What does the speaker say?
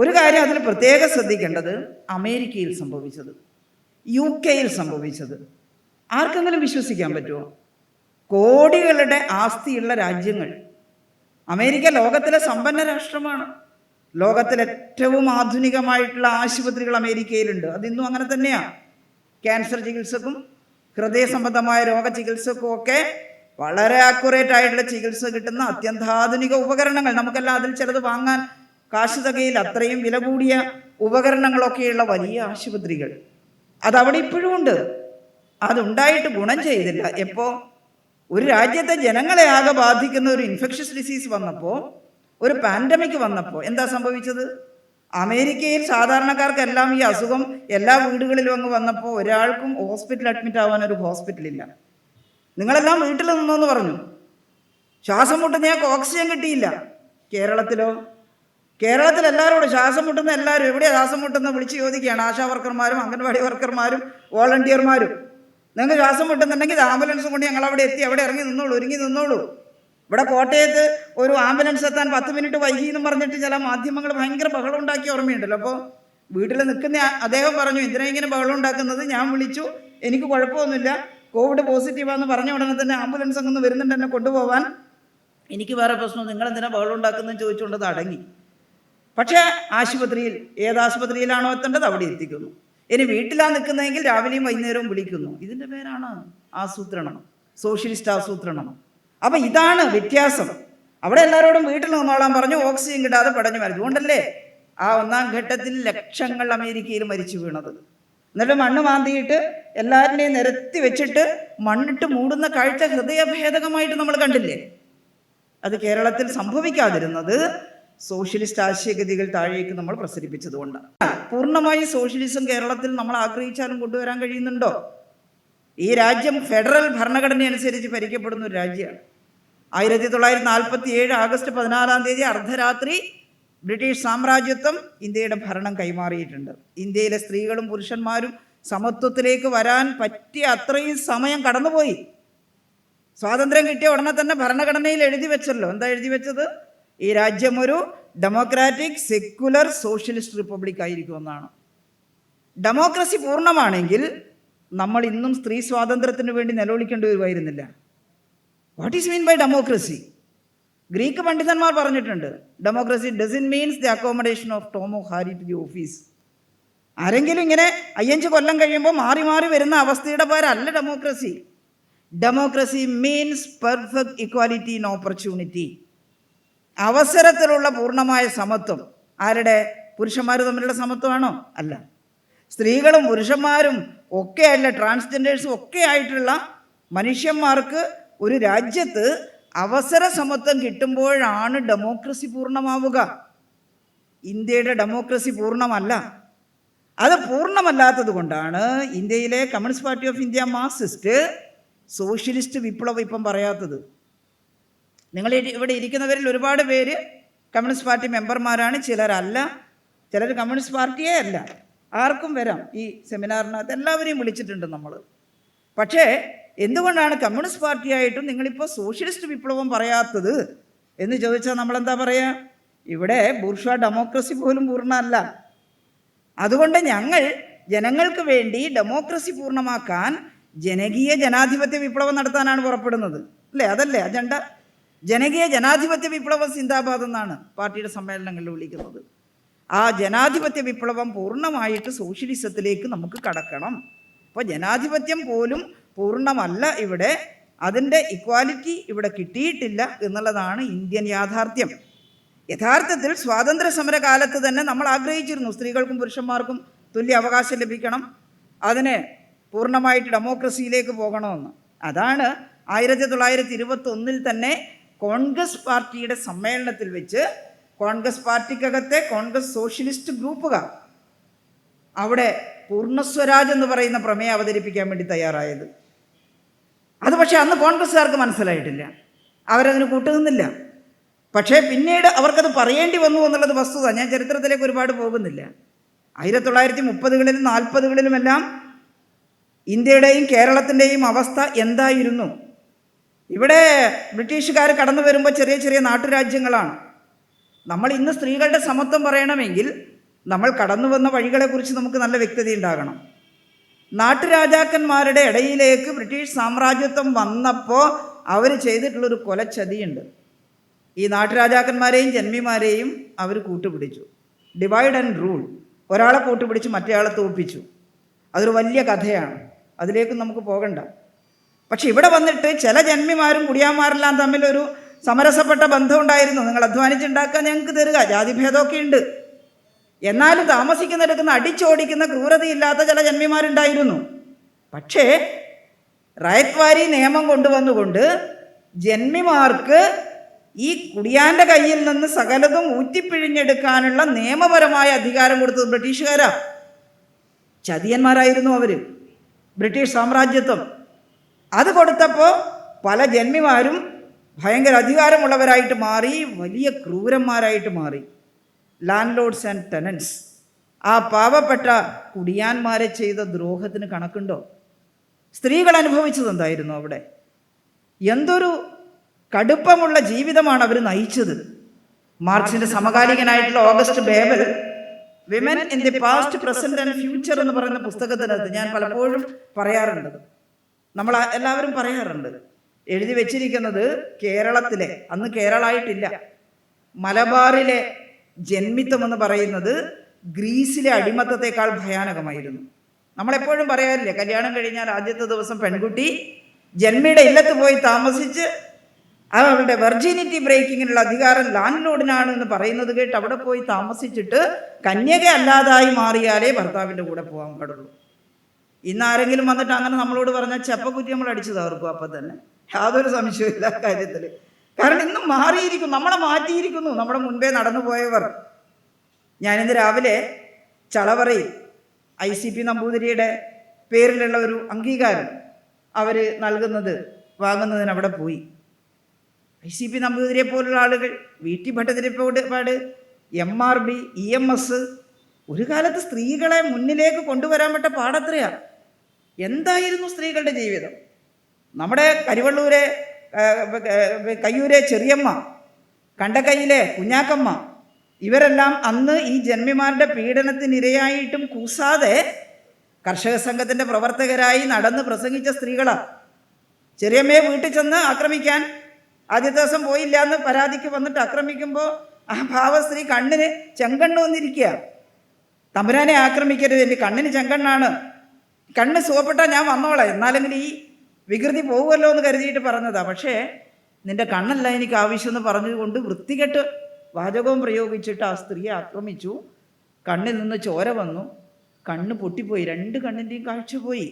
ഒരു കാര്യം അതിൽ പ്രത്യേകം ശ്രദ്ധിക്കേണ്ടത് അമേരിക്കയിൽ സംഭവിച്ചത് യു കെയിൽ സംഭവിച്ചത്. ആർക്കെങ്കിലും വിശ്വസിക്കാൻ പറ്റുമോ കോടികളുടെ ആസ്തിയുള്ള രാജ്യങ്ങൾ. അമേരിക്ക ലോകത്തിലെ സമ്പന്ന രാഷ്ട്രമാണ്. ലോകത്തിലെ ഏറ്റവും ആധുനികമായിട്ടുള്ള ആശുപത്രികൾ അമേരിക്കയിലുണ്ട്. അതിന്നും അങ്ങനെ തന്നെയാണ് ക്യാൻസർ ചികിത്സക്കും ഹൃദയ സംബന്ധമായ രോഗ ചികിത്സക്കും ഒക്കെ വളരെ ആക്യുറേറ്റ് ആയിട്ടുള്ള ചികിത്സ കിട്ടുന്ന അത്യന്താധുനിക ഉപകരണങ്ങൾ. നമുക്കെല്ലാം അതിൽ ചിലത് വാങ്ങാൻ കാശ് തകയിൽ അത്രയും വില കൂടിയ ഉപകരണങ്ങളൊക്കെയുള്ള വലിയ ആശുപത്രികൾ. അതവിടെ ഇപ്പോഴും ഉണ്ട്. അതുണ്ടായിട്ട് ഗുണം ചെയ്തില്ല. എപ്പോൾ ഒരു രാജ്യത്തെ ജനങ്ങളെ ആകെ ബാധിക്കുന്ന ഒരു ഇൻഫെക്ഷസ് ഡിസീസ് വന്നപ്പോൾ ഒരു പാൻഡമിക് വന്നപ്പോൾ എന്താ സംഭവിച്ചത്? അമേരിക്കയിൽ സാധാരണക്കാർക്കെല്ലാം ഈ അസുഖം എല്ലാ വീടുകളിലും അങ്ങ് വന്നപ്പോൾ ഒരാൾക്കും ഹോസ്പിറ്റൽ അഡ്മിറ്റ് ആവാൻ ഒരു ഹോസ്പിറ്റലില്ല നിങ്ങളെല്ലാം വീട്ടിൽ നിന്നോ എന്ന് പറഞ്ഞു. ശ്വാസം മുട്ടുന്ന ഞങ്ങൾക്ക് ഓക്സിജൻ കിട്ടിയില്ല. കേരളത്തിലോ കേരളത്തിൽ എല്ലാവരോടും ശ്വാസം മുട്ടുന്ന എല്ലാവരും എവിടെയാണ് ശ്വാസം മുട്ടുന്ന വിളിച്ച് ചോദിക്കുകയാണ്. ആശാ വർക്കർമാരും അംഗൻവാടി വർക്കർമാരും വോളണ്ടിയർമാരും. നിങ്ങൾക്ക് ശ്വാസം മുട്ടുന്നുണ്ടെങ്കിൽ ഇത് ആംബുലൻസും കൊണ്ട് ഞങ്ങൾ അവിടെ എത്തി അവിടെ ഇറങ്ങി നിന്നോളൂ ഒരുങ്ങി നിന്നോളൂ. ഇവിടെ കോട്ടയത്ത് ഒരു ആംബുലൻസ് എത്താൻ പത്ത് മിനിറ്റ് വൈകി എന്ന് പറഞ്ഞിട്ട് ചില മാധ്യമങ്ങൾ ഭയങ്കര ബഹളം ഉണ്ടാക്കി ഓർമ്മയുണ്ടല്ലോ. അപ്പോൾ വീട്ടിൽ നിൽക്കുന്ന അദ്ദേഹം പറഞ്ഞു എന്തിനാ ഇങ്ങനെ ബഹളം ഉണ്ടാക്കുന്നത്? ഞാൻ വിളിച്ചു. എനിക്ക് കുഴപ്പമൊന്നുമില്ല. കോവിഡ് പോസിറ്റീവാന്ന് പറഞ്ഞ ഉടനെ തന്നെ ആംബുലൻസ് അങ്ങ് വരുന്നുണ്ട് എന്നെ കൊണ്ടുപോകാൻ എനിക്ക് വേറെ പ്രശ്നം നിങ്ങൾ എന്തിനാ ബഹളം ഉണ്ടാക്കുന്നതെന്ന് ചോദിച്ചുകൊണ്ട് അത് അടങ്ങി. പക്ഷേ ആശുപത്രിയിൽ ഏത് ആശുപത്രിയിലാണോ എത്തേണ്ടത് അവിടെ എത്തിക്കുന്നു. ഇനി വീട്ടിലാണ് നിൽക്കുന്നതെങ്കിൽ രാവിലെയും വൈകുന്നേരവും വിളിക്കുന്നു. ഇതിന്റെ പേരാണ് ആസൂത്രണം. സോഷ്യലിസ്റ്റ് ആസൂത്രണം. അപ്പം ഇതാണ് വ്യത്യാസം. അവിടെ എല്ലാവരോടും വീട്ടിൽ നിന്നോളാൻ പറഞ്ഞു ഓക്സിജൻ കിട്ടാതെ പടഞ്ഞു മരിച്ചു അതുകൊണ്ടല്ലേ ആ ഒന്നാം ഘട്ടത്തിൽ ലക്ഷങ്ങൾ അമേരിക്കയിൽ മരിച്ചു വീണത്. എന്നിട്ട് മണ്ണ് മാന്തിയിട്ട് എല്ലാവരുടെയും നിരത്തി വെച്ചിട്ട് മണ്ണിട്ട് മൂടുന്ന കാഴ്ച ഹൃദയഭേദകമായിട്ട് നമ്മൾ കണ്ടില്ലേ? അത് കേരളത്തിൽ സംഭവിക്കാതിരുന്നത് സോഷ്യലിസ്റ്റ് ആശയഗതികൾ താഴേക്ക് നമ്മൾ പ്രസരിപ്പിച്ചതുകൊണ്ട്. പൂർണമായി സോഷ്യലിസം കേരളത്തിൽ നമ്മൾ ആഗ്രഹിച്ചാലും കൊണ്ടുവരാൻ കഴിയുന്നുണ്ടോ? ഈ രാജ്യം ഫെഡറൽ ഭരണഘടന അനുസരിച്ച് ഭരിക്കപ്പെടുന്ന ഒരു രാജ്യമാണ്. ആയിരത്തി തൊള്ളായിരത്തി നാൽപ്പത്തി ഏഴ് ആഗസ്റ്റ് പതിനാലാം തീയതി അർദ്ധരാത്രി ബ്രിട്ടീഷ് സാമ്രാജ്യത്വം ഇന്ത്യയുടെ ഭരണം കൈമാറിയിട്ടുണ്ട്. ഇന്ത്യയിലെ സ്ത്രീകളും പുരുഷന്മാരും സമത്വത്തിലേക്ക് വരാൻ പറ്റിയ അത്രയും സമയം കടന്നുപോയി. സ്വാതന്ത്ര്യം കിട്ടിയ ഉടനെ തന്നെ ഭരണഘടനയിൽ എഴുതി വെച്ചല്ലോ. എന്താ എഴുതി വെച്ചത്? ഈ രാജ്യം ഒരു ഡെമോക്രാറ്റിക് സെക്യുലർ സോഷ്യലിസ്റ്റ് റിപ്പബ്ലിക് ആയിരിക്കുമെന്നാണ്. ഡെമോക്രസി പൂർണമാണെങ്കിൽ നമ്മൾ ഇന്നും സ്ത്രീ സ്വാതന്ത്ര്യത്തിന് വേണ്ടി നിലവിളിക്കേണ്ടി വരുമായിരുന്നില്ല. What is mean by democracy Greek പണ്ഡിതന്മാർ പറഞ്ഞിട്ടുണ്ട് democracy doesn't means the accommodation of tomo Harry to the office ആരെങ്കിലും ഇങ്ങനെ അയ്യഞ്ച് കൊല്ലം കഴിയുമ്പോൾ മാറി മാറി വരുന്ന അവസ്ഥയുടെ പേരല്ല democracy democracy means perfect equality in opportunity അവസരത്തിലുള്ള പൂർണമായ സമത്വം. ആരുടെ? പുരുഷന്മാർ തമ്മിലുള്ള സമത്വമാണോ? അല്ല. സ്ത്രീകളും പുരുഷന്മാരും ഒക്കെ അല്ല ട്രാൻസ്ജെൻഡേഴ്സും ഒക്കെ ആയിട്ടുള്ള മനുഷ്യന്മാർക്ക് ഒരു രാജ്യത്ത് അവസര സമത്വം കിട്ടുമ്പോഴാണ് ഡെമോക്രസി പൂർണമാവുക. ഇന്ത്യയുടെ ഡെമോക്രസി പൂർണമല്ല. അത് പൂർണമല്ലാത്തത് കൊണ്ടാണ് ഇന്ത്യയിലെ communist party of India Marxist socialist വിപ്ലവം ഇപ്പം പറയാത്തത്. നിങ്ങൾ ഇവിടെ ഇരിക്കുന്നവരിൽ ഒരുപാട് പേര് കമ്മ്യൂണിസ്റ്റ് പാർട്ടി മെമ്പർമാരാണ് ചിലരല്ല. ചിലർ കമ്മ്യൂണിസ്റ്റ് പാർട്ടിയേ അല്ല. ആർക്കും വരാം ഈ സെമിനാറിനകത്ത്. എല്ലാവരെയും വിളിച്ചിട്ടുണ്ട് നമ്മൾ പക്ഷേ എന്തുകൊണ്ടാണ് കമ്മ്യൂണിസ്റ്റ് പാർട്ടിയായിട്ടും നിങ്ങളിപ്പോൾ സോഷ്യലിസ്റ്റ് വിപ്ലവം പറയാത്തത്? എന്ന് ചോദിച്ചാൽ നമ്മളെന്താ പറയുക ഇവിടെ ബൂർഷ ഡെമോക്രസി പോലും പൂർണമല്ല. അതുകൊണ്ട് ഞങ്ങൾ ജനങ്ങൾക്ക് വേണ്ടി ഡെമോക്രസി പൂർണമാക്കാൻ ജനകീയ ജനാധിപത്യ വിപ്ലവം നടത്താനാണ് പുറപ്പെടുന്നത്. അല്ലേ? അതല്ലേ അജണ്ട? ജനകീയ ജനാധിപത്യ വിപ്ലവ സിന്ദാബാദ് എന്നാണ് പാർട്ടിയുടെ സമ്മേളനങ്ങളിൽ വിളിക്കുന്നത്. ആ ജനാധിപത്യ വിപ്ലവം പൂർണമായിട്ട് സോഷ്യലിസത്തിലേക്ക് നമുക്ക് കടക്കണം. അപ്പോൾ ജനാധിപത്യം പോലും പൂർണമല്ല ഇവിടെ. അതിന്റെ ഇക്വാലിറ്റി ഇവിടെ കിട്ടിയിട്ടില്ല എന്നുള്ളതാണ് ഇന്ത്യൻ യാഥാർത്ഥ്യം. യഥാർത്ഥത്തിൽ സ്വാതന്ത്ര്യ സമര കാലത്ത് തന്നെ നമ്മൾ ആഗ്രഹിച്ചിരുന്നു സ്ത്രീകൾക്കും പുരുഷന്മാർക്കും തുല്യ അവകാശം ലഭിക്കണം. അതിന് പൂർണമായിട്ട് ഡെമോക്രസിയിലേക്ക് പോകണമെന്ന്. അതാണ് ആയിരത്തി തൊള്ളായിരത്തി ഇരുപത്തി ഒന്നിൽ തന്നെ കോൺഗ്രസ് പാർട്ടിയുടെ സമ്മേളനത്തിൽ വെച്ച് കോൺഗ്രസ് പാർട്ടിക്കകത്തെ കോൺഗ്രസ് സോഷ്യലിസ്റ്റ് ഗ്രൂപ്പുകാർ അവിടെ പൂർണസ്വരാജ് എന്ന് പറയുന്ന പ്രമേയം അവതരിപ്പിക്കാൻ വേണ്ടി തയ്യാറായത്. അത് പക്ഷേ അന്ന് കോൺഗ്രസ്സുകാർക്ക് മനസ്സിലായിട്ടില്ല. അവരതിന് കൂട്ടുനിന്നില്ല. പക്ഷേ പിന്നീട് അവർക്കത് പറയേണ്ടി വന്നു എന്നുള്ളത് വസ്തുത. ഞാൻ ചരിത്രത്തിലേക്ക് ഒരുപാട് പോകുന്നില്ല. ആയിരത്തി തൊള്ളായിരത്തി മുപ്പതുകളിലും നാൽപ്പതുകളിലുമെല്ലാം ഇന്ത്യയുടെയും കേരളത്തിന്റെയും അവസ്ഥ എന്തായിരുന്നു? ഇവിടെ ബ്രിട്ടീഷുകാർ കടന്നു വരുമ്പോൾ ചെറിയ ചെറിയ നാട്ടുരാജ്യങ്ങളാണ്. നമ്മൾ ഇന്ന് സ്ത്രീകളുടെ സമത്വം പറയണമെങ്കിൽ നമ്മൾ കടന്നു വന്ന വഴികളെക്കുറിച്ച് നമുക്ക് നല്ല വ്യക്തത ഉണ്ടാകണം. നാട്ടുരാജാക്കന്മാരുടെ ഇടയിലേക്ക് ബ്രിട്ടീഷ് സാമ്രാജ്യത്വം വന്നപ്പോൾ അവർ ചെയ്തിട്ടുള്ളൊരു കൊലച്ചതിയുണ്ട്. ഈ നാട്ടുരാജാക്കന്മാരെയും ജന്മിമാരെയും അവർ കൂട്ടുപിടിച്ചു. ഡിവൈഡ് ആൻഡ് റൂൾ ഒരാളെ കൂട്ടുപിടിച്ച് മറ്റേയാളെ തോൽപ്പിച്ചു. അതൊരു വലിയ കഥയാണ്. അതിലേക്ക് നമുക്ക് പോകണ്ട. പക്ഷെ ഇവിടെ വന്നിട്ട് ചില ജന്മിമാരും കുടിയാന്മാരെല്ലാം തമ്മിലൊരു സമരസപ്പെട്ട ബന്ധം ഉണ്ടായിരുന്നു നിങ്ങൾ അധ്വാനിച്ചുണ്ടാക്കാൻ ഞങ്ങൾക്ക് തരിക. ജാതിഭേദമൊക്കെ ഉണ്ട്. എന്നാലും താമസിക്കുന്നിടക്കുന്ന അടിച്ചോടിക്കുന്ന ക്രൂരതയില്ലാത്ത ചില ജന്മിമാരുണ്ടായിരുന്നു. പക്ഷേ റയത്വാരി നിയമം കൊണ്ടുവന്നുകൊണ്ട് ജന്മിമാർക്ക് ഈ കുടിയാന്റെ കയ്യിൽ നിന്ന് സകലതും ഊറ്റിപ്പിഴിഞ്ഞെടുക്കാനുള്ള നിയമപരമായ അധികാരം കൊടുത്തത് ബ്രിട്ടീഷുകാരാ. ചതിയന്മാരായിരുന്നു അവർ ബ്രിട്ടീഷ് സാമ്രാജ്യത്വം. അത് കൊടുത്തപ്പോൾ പല ജന്മിമാരും ഭയങ്കര അധികാരമുള്ളവരായിട്ട് മാറി വലിയ ക്രൂരന്മാരായിട്ട് മാറി. ലാൻഡ് ലോഡ്സ് ആൻഡ് ടെനൻസ് ആ പാവപ്പെട്ട കുടിയാന്മാരെ ചെയ്ത ദ്രോഹത്തിന് കണക്കുണ്ടോ? സ്ത്രീകൾ അനുഭവിച്ചത് എന്തായിരുന്നു അവിടെ? എന്തൊരു കടുപ്പമുള്ള ജീവിതമാണ് അവർ നയിച്ചത്. മാർക്സിന്റെ സമകാലികനായിട്ടുള്ള August Bebel women in the past present and future എന്ന് പറയുന്ന പുസ്തകത്തിനകത്ത് ഞാൻ പലപ്പോഴും പറയാറുണ്ട്. നമ്മൾ എല്ലാവരും പറയാറുണ്ട്. എഴുതി വെച്ചിരിക്കുന്നത് കേരളത്തിലെ അന്ന് കേരളമായിട്ടില്ല മലബാറിലെ ജന്മിത്തം എന്ന് പറയുന്നത് ഗ്രീസിലെ അടിമത്തത്തെക്കാൾ ഭയാനകമായിരുന്നു. നമ്മളെപ്പോഴും പറയാറില്ലേ കല്യാണം കഴിഞ്ഞാൽ ആദ്യത്തെ ദിവസം പെൺകുട്ടി ജന്മിയുടെ ഇല്ലത്ത് പോയി താമസിച്ച് അവളുടെ വെർജിനിറ്റി ബ്രേക്കിങ്ങിനുള്ള അധികാരം ലാൻഡ് ലോഡിനാണ് എന്ന് പറയുന്നത് കേട്ട് അവിടെ പോയി താമസിച്ചിട്ട് കന്യക അല്ലാതായി മാറിയാലേ ഭർത്താവിന്റെ കൂടെ പോകാൻ പാടുള്ളൂ. ഇന്ന് ആരെങ്കിലും വന്നിട്ട് അങ്ങനെ നമ്മളോട് പറഞ്ഞാൽ ചെപ്പക്കുറ്റി നമ്മൾ അടിച്ചു തകർക്കും അപ്പം തന്നെ. യാതൊരു സംശയമില്ല കാര്യത്തിൽ കാരണം ഇന്ന് മാറിയിരിക്കുന്നു നമ്മളെ മാറ്റിയിരിക്കുന്നു നമ്മുടെ മുൻപേ നടന്നു പോയവർ. ഞാനിന്ന് രാവിലെ ചളവറയിൽ ഐ സി പി നമ്പൂതിരിയുടെ പേരിലുള്ള ഒരു അംഗീകാരം അവർ നൽകുന്നത് വാങ്ങുന്നതിന് അവിടെ പോയി. ഐ സി പി നമ്പൂതിരിയെ പോലുള്ള ആളുകൾ വി ടി ഭട്ടതിരിപ്പോട് പാട് M R B E M S ഒരു കാലത്ത് സ്ത്രീകളെ മുന്നിലേക്ക് കൊണ്ടുവരാൻ പറ്റ പാടത്രയാ. എന്തായിരുന്നു സ്ത്രീകളുടെ ജീവിതം? നമ്മുടെ കരിവള്ളൂരെ കയ്യൂരെ ചെറിയമ്മ കണ്ടക്കൈയിലെ കുഞ്ഞാക്കമ്മ ഇവരെല്ലാം അന്ന് ഈ ജന്മിമാരുടെ പീഡനത്തിനിരയായിട്ടും കൂസാതെ കർഷക സംഘത്തിന്റെ പ്രവർത്തകരായി നടന്ന് പ്രസംഗിച്ച സ്ത്രീകളാണ് ചെറിയമ്മയെ വീട്ടിൽ ചെന്ന് ആക്രമിക്കാൻ ആദ്യത്തെ ദിവസം പോയില്ല എന്ന് പരാതിക്ക് വന്നിട്ട് ആക്രമിക്കുമ്പോൾ ആ ഭാവസ്ത്രീ കണ്ണിന് ചെങ്കണ്ണ് വന്നിരിക്കുക തമ്പുരാനെ ആക്രമിക്കരുത് എന്റെ കണ്ണിന് ചെങ്കണ്ണാണ്. കണ്ണ് സുഖപ്പെട്ടാൽ ഞാൻ വന്നോളാം. എന്നാലെങ്കിലും ഈ വികൃതി പോകുമല്ലോ എന്ന് കരുതിയിട്ട് പറഞ്ഞതാണ് പക്ഷേ നിന്റെ കണ്ണല്ല എനിക്ക് ആവശ്യമെന്ന് പറഞ്ഞുകൊണ്ട് വൃത്തികെട്ട് വാചകവും പ്രയോഗിച്ചിട്ട് ആ സ്ത്രീയെ ആക്രമിച്ചു. കണ്ണിൽ നിന്ന് ചോര വന്നു. കണ്ണ് പൊട്ടിപ്പോയി. രണ്ട് കണ്ണിന്റെയും കാഴ്ച പോയി.